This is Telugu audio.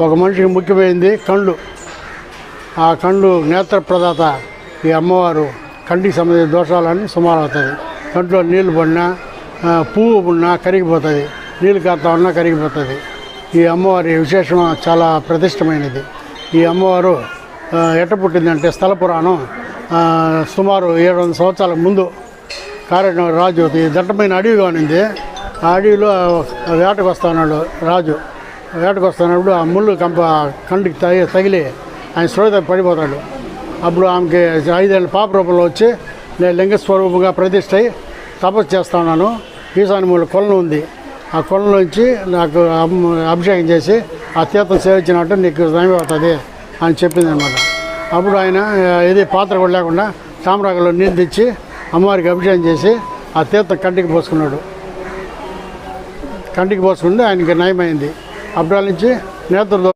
ఒక మనిషికి ముఖ్యమైనది కళ్ళు ఆ కళ్ళు నేత్ర ప్రదాత ఈ అమ్మవారు కంటికి సంబంధించిన దోషాలన్నీ సుమారు అవుతుంది కంట్లో నీళ్ళు పడినా పువ్వు ఉన్నా కరిగిపోతుంది నీళ్ళు కారుతా ఉన్నా కరిగిపోతుంది ఈ అమ్మవారి విశేషం చాలా ప్రతిష్టమైనది. ఈ అమ్మవారు ఎట్ట పుట్టిందంటే స్థల పురాణం సుమారు ఏడు వందల సంవత్సరాల ముందు కార్యక్రమం రాజు ఈ దట్టమైన అడవిగా ఉన్నింది. ఆ అడవిలో వేటకు వస్తున్నాడు రాజు. వేటకు వస్తున్నప్పుడు ఆ ముళ్ళు కంప కంటికి తగి తగిలి ఆయన శ్రోత పడిపోతాడు. అప్పుడు ఆమెకి ఐదేళ్ళ పాప రూపంలో వచ్చి నేను లింగ స్వరూపంగా ప్రతిష్ట అయి తపస్సు చేస్తా ఉన్నాను. ఈశాన్య మూల కొలను ఉంది. ఆ కొలనుంచి నాకు అభిషేకం చేసి ఆ తీర్థం సేవించినట్టు నీకు నయం అని చెప్పింది అనమాట అప్పుడు ఆయన ఏది పాత్ర కూడా లేకుండా తామరాకులో నీళ్ళు తెచ్చి అమ్మవారికి అభిషేకం చేసి ఆ తీర్థం కంటికి పోసుకున్నాడు. కంటికి పోసుకుంటే ఆయనకి నయమైంది. అప్పటి నుంచి నేతృత్వం